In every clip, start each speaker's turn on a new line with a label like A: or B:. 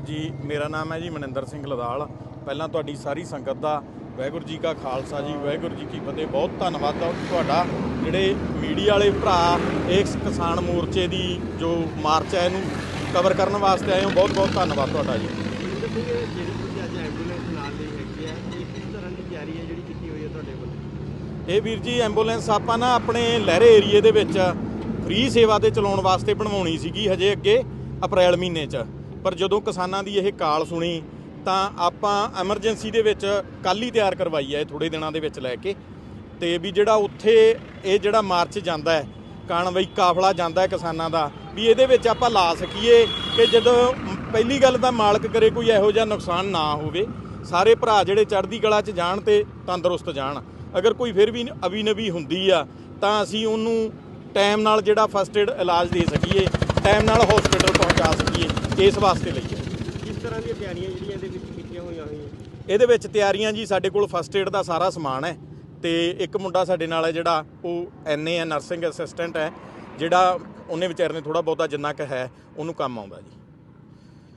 A: ਜੀ, ਮੇਰਾ ਨਾਮ ਹੈ ਜੀ ਮਨਿੰਦਰ ਸਿੰਘ ਲਦਾਲ। ਪਹਿਲਾਂ ਤੁਹਾਡੀ ਸਾਰੀ ਸੰਗਤ ਦਾ ਵਾਹਿਗੁਰੂ ਜੀ ਕਾ ਖਾਲਸਾ ਜੀ, ਵਾਹਿਗੁਰੂ ਜੀ ਕੀ ਫਤਿਹ। ਬਹੁਤ ਧੰਨਵਾਦ ਆ ਤੁਹਾਡਾ। ਜਿਹੜੇ ਮੀਡੀਆ ਵਾਲੇ ਭਰਾ, ਇਸ ਕਿਸਾਨ ਮੋਰਚੇ ਦੀ ਜੋ ਮਾਰਚ ਹੈ ਇਹਨੂੰ ਕਵਰ ਕਰਨ ਵਾਸਤੇ ਆਏ ਹੋ ਬਹੁਤ ਬਹੁਤ ਧੰਨਵਾਦ ਤੁਹਾਡਾ ਜੀ।
B: ਜਿਹੜੀ ਤੁਸੀਂ ਅੱਜ ਐਂਬੂਲੈਂਸ ਨਾਲ ਲਈ ਹੈਗੀ ਹੈ ਇਹ ਕਿਸ ਤਰ੍ਹਾਂ ਦੀ ਤਿਆਰੀ ਹੈ ਜਿਹੜੀ ਕੀਤੀ ਹੋਈ ਹੈ ਤੁਹਾਡੇ ਵੱਲੋਂ
A: ਇਹ ਵੀਰ ਜੀ ਐਂਬੂਲੈਂਸ ਆਪਾਂ ਨਾ ਆਪਣੇ ਲਹਿਰੇ ਏਰੀਏ ਦੇ ਵਿੱਚ ਫ੍ਰੀ ਸੇਵਾ ਤੇ ਚਲਾਉਣ ਵਾਸਤੇ ਬਣਵਾਉਣੀ ਸੀਗੀ ਹਜੇ ਅੱਗੇ, ਅਪ੍ਰੈਲ ਮਹੀਨੇ 'ਚ। ਪਰ ਜਦੋਂ ਕਿਸਾਨਾਂ ਦੀ ਇਹ ਕਾਲ ਸੁਣੀ, ਤਾਂ ਆਪਾਂ ਐਮਰਜੈਂਸੀ ਦੇ ਵਿੱਚ ਕੱਲ ਹੀ ਤਿਆਰ ਕਰਵਾਈ ਹੈ ਥੋੜੇ ਦਿਨਾਂ ਦੇ ਵਿੱਚ ਲੈ ਕੇ। ਤੇ ਵੀ ਜਿਹੜਾ ਉੱਥੇ ਇਹ ਜਿਹੜਾ ਮਾਰਚ ਜਾਂਦਾ ਹੈ ਕਾਨਵਈ ਕਾਫਲਾ ਜਾਂਦਾ ਹੈ ਕਿਸਾਨਾਂ ਦਾ, ਵੀ ਇਹਦੇ ਵਿੱਚ ਆਪਾਂ ਲਾ ਸਕੀਏ ਕਿ ਜਦੋਂ ਪਹਿਲੀ ਗੱਲ ਤਾਂ ਮਾਲਕ ਕਰੇ ਕੋਈ ਇਹੋ ਜਿਹਾ ਨੁਕਸਾਨ ਨਾ ਹੋਵੇ, ਸਾਰੇ ਭਰਾ ਜਿਹੜੇ ਚੜ੍ਹਦੀ ਕਲਾ 'ਚ ਜਾਣ ਤੇ ਤੰਦਰੁਸਤ ਜਾਣ। ਅਗਰ ਕੋਈ ਫਿਰ ਵੀ ਅਵੀਨਵੀ ਹੁੰਦੀ ਆ, ਤਾਂ ਅਸੀਂ ਉਹਨੂੰ ਟਾਈਮ ਨਾਲ ਜਿਹੜਾ ਫਸਟ ਏਡ ਇਲਾਜ ਦੇ ਸਕੀਏ, ਟਾਈਮ ਨਾਲ ਹਸਪੀਟਲ ਪਹੁੰਚਾ ਸਕੀਏ। ਇਸ ਵਾਸਤੇ ਲਈ ਹੈ।
B: ਕਿਸ ਤਰ੍ਹਾਂ ਦੀਆਂ ਤਿਆਰੀਆਂ ਜਿਹੜੀਆਂ ਇਹਦੇ ਵਿੱਚ ਕੀਤੀਆਂ ਹੋਈਆਂ ਹੋਈਆਂ?
A: ਇਹਦੇ ਵਿੱਚ ਤਿਆਰੀਆਂ ਜੀ ਸਾਡੇ ਕੋਲ ਫਸਟ ਏਡ ਦਾ ਸਾਰਾ ਸਮਾਨ ਹੈ ਤੇ ਇੱਕ ਮੁੰਡਾ ਸਾਡੇ ਨਾਲ ਹੈ ਜਿਹੜਾ ਉਹ ਐਨਏ ਹੈ ਨਰਸਿੰਗ ਅਸਿਸਟੈਂਟ ਹੈ ਜਿਹੜਾ ਉਹਨੇ ਵਿਚਾਰੇ ਨੇ ਥੋੜਾ ਬਹੁਤਾ ਜਿੰਨਾ ਕੁ ਹੈ ਉਹਨੂੰ ਕੰਮ ਆਉਂਦਾ ਜੀ।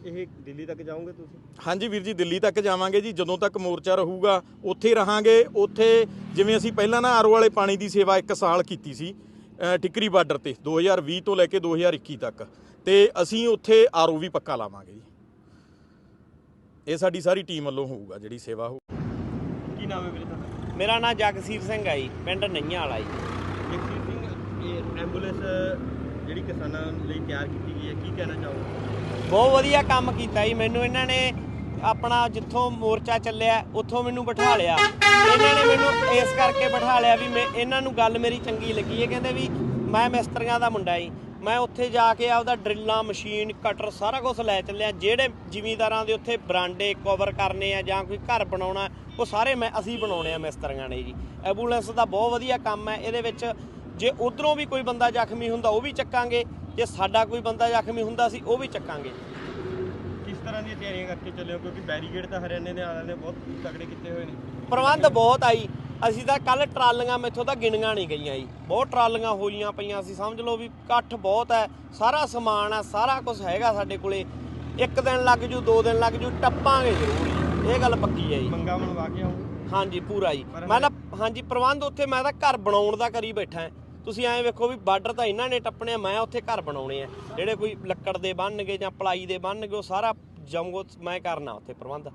B: ਇਹ ਦਿੱਲੀ ਤੱਕ ਜਾਓਗੇ ਤੁਸੀਂ?
A: ਹਾਂਜੀ ਵੀਰ ਜੀ ਦਿੱਲੀ ਤੱਕ ਜਾਵਾਂਗੇ ਜੀ ਜਦੋਂ ਤੱਕ ਮੋਰਚਾ ਰਹੂਗਾ ਉੱਥੇ ਹੀ ਰਹਾਂਗੇ। ਉੱਥੇ ਜਿਵੇਂ ਅਸੀਂ ਪਹਿਲਾਂ ਨਾ ਆਰਓ ਵਾਲੇ ਪਾਣੀ ਦੀ ਸੇਵਾ 1 ਸਾਲ ਕੀਤੀ ਸੀ ਟਿਕਰੀ ਬਾਰਡਰ ਤੇ 2020 ਤੋਂ ਲੈ ਕੇ 2021 ਤੱਕ। ਤੇ ਅਸੀਂ ਉੱਥੇ ਆਰਓ ਵੀ ਪੱਕਾ ਲਾਵਾਂਗੇ ਜੀ। ਇਹ ਸਾਡੀ ਸਾਰੀ ਟੀਮ ਵੱਲੋਂ ਹੋਊਗਾ ਜਿਹੜੀ ਸੇਵਾ ਹੋਊ।
B: ਕੀ ਨਾਮ ਹੈ ਵੀਰੇ ਤੁਹਾਡਾ?
C: ਮੇਰਾ ਨਾਮ ਜਗਸੀਰ ਸਿੰਘ ਹੈ ਜੀ ਪਿੰਡ ਨਈਆਂ ਵਾਲਾ ਜੀ।
B: ਜਗਸੀਰ ਸਿੰਘ ਇਹ ਐਂਬੂਲੈਂਸ ਜਿਹੜੀ ਕਿਸਾਨਾਂ ਲਈ ਤਿਆਰ ਕੀਤੀ ਗਈ ਹੈ ਕੀ ਕਹਿਣਾ ਚਾਹੋਗੇ?
C: ਬਹੁਤ ਵਧੀਆ ਕੰਮ ਕੀਤਾ ਜੀ ਮੈਨੂੰ ਇਹਨਾਂ ਨੇ ਆਪਣਾ ਜਿੱਥੋਂ ਮੋਰਚਾ ਚੱਲਿਆ ਉੱਥੋਂ ਮੈਨੂੰ ਬਿਠਾ ਲਿਆ। ਇਸ ਕਰਕੇ ਬਿਠਾ ਲਿਆ ਵੀ ਮੈਂ ਇਹਨਾਂ ਨੂੰ ਗੱਲ ਮੇਰੀ ਚੰਗੀ ਲੱਗੀ ਹੈ। ਕਹਿੰਦੇ ਵੀ ਮੈਂ ਮਿਸਤਰੀਆਂ ਦਾ ਮੁੰਡਾ ਜੀ ਮੈਂ ਉੱਥੇ ਜਾ ਕੇ ਆਪਦਾ ਡਰਿੱਲਾਂ ਮਸ਼ੀਨ ਕਟਰ ਸਾਰਾ ਕੁਝ ਲੈ ਚੱਲਿਆ। ਜਿਹੜੇ ਜ਼ਿਮੀਂਦਾਰਾਂ ਦੇ ਉੱਥੇ ਬਰਾਂਡੇ ਕਵਰ ਕਰਨੇ ਆ ਜਾਂ ਕੋਈ ਘਰ ਬਣਾਉਣਾ ਉਹ ਸਾਰੇ ਮੈਂ ਅਸੀਂ ਬਣਾਉਣੇ ਆ ਮਿਸਤਰੀਆਂ ਨੇ ਜੀ। ਐਂਬੂਲੈਂਸ ਦਾ ਬਹੁਤ ਵਧੀਆ ਕੰਮ ਹੈ। ਇਹਦੇ ਵਿੱਚ ਜੇ ਉਧਰੋਂ ਵੀ ਕੋਈ ਬੰਦਾ ਜ਼ਖਮੀ ਹੁੰਦਾ ਉਹ ਵੀ ਚੱਕਾਂਗੇ। ਜੇ ਸਾਡਾ ਕੋਈ ਬੰਦਾ ਜ਼ਖਮੀ ਹੁੰਦਾ ਸੀ ਉਹ ਵੀ ਚੱਕਾਂਗੇ।
B: ਕਿਸ ਤਰ੍ਹਾਂ ਦੀਆਂ ਤਿਆਰੀਆਂ ਕਰਕੇ ਚੱਲੇ ਹੋ? ਕਿਉਂਕਿ ਬੈਰੀਕੇਡ ਤਾਂ ਹਰਿਆਣੇ ਦੇ ਆਲਿਆਂ ਨੇ ਬਹੁਤ ਤਕੜੇ ਕੀਤੇ ਹੋਏ ਨੇ।
C: ਪ੍ਰਬੰਧ ਬਹੁਤ ਆਈ ਅਸੀਂ ਤਾਂ ਕੱਲ ਟਰਾਲੀਆਂ ਮੈਥੋਂ ਤਾਂ ਗਿਣੀਆਂ ਨਹੀਂ ਗਈਆਂ ਜੀ। ਬਹੁਤ ਟਰਾਲੀਆਂ ਹੋਈਆਂ ਪਈਆਂ ਅਸੀਂ ਸਮਝ ਲਓ ਵੀ ਇਕੱਠ ਬਹੁਤ ਹੈ। ਸਾਰਾ ਸਮਾਨ ਹੈ ਸਾਰਾ ਕੁਝ ਹੈਗਾ ਸਾਡੇ ਕੋਲੇ। ਇੱਕ ਦਿਨ ਲੱਗ ਜੂ ਦੋ ਦਿਨ ਲੱਗ ਜੂ ਟੱਪਾਂਗੇ ਜ਼ਰੂਰ ਜੀ। ਇਹ ਗੱਲ ਪੱਕੀ ਹੈ ਜੀ।
B: ਮੰਗਾ ਮਨਵਾ ਕੇ ਆਉਂਗੇ
C: ਹਾਂਜੀ ਪੂਰਾ ਜੀ। ਮੈਂ ਤਾਂ ਹਾਂਜੀ ਪ੍ਰਬੰਧ ਉੱਥੇ ਮੈਂ ਤਾਂ ਘਰ ਬਣਾਉਣ ਦਾ ਕਰੀ ਬੈਠਾ। ਤੁਸੀਂ ਐਂ ਵੇਖੋ ਵੀ ਬਾਰਡਰ ਤਾਂ ਇਹਨਾਂ ਨੇ ਟੱਪਣੇ ਆ, ਮੈਂ ਉੱਥੇ ਘਰ ਬਣਾਉਣੇ ਆ। ਜਿਹੜੇ ਕੋਈ ਲੱਕੜ ਦੇ ਬੰਨਗੇ ਜਾਂ ਪਲਾਈ ਦੇ ਬੰਨਗੇ ਉਹ ਸਾਰਾ ਜੰਗੋ ਮੈਂ ਕਰਨਾ ਉੱਥੇ ਪ੍ਰਬੰਧ।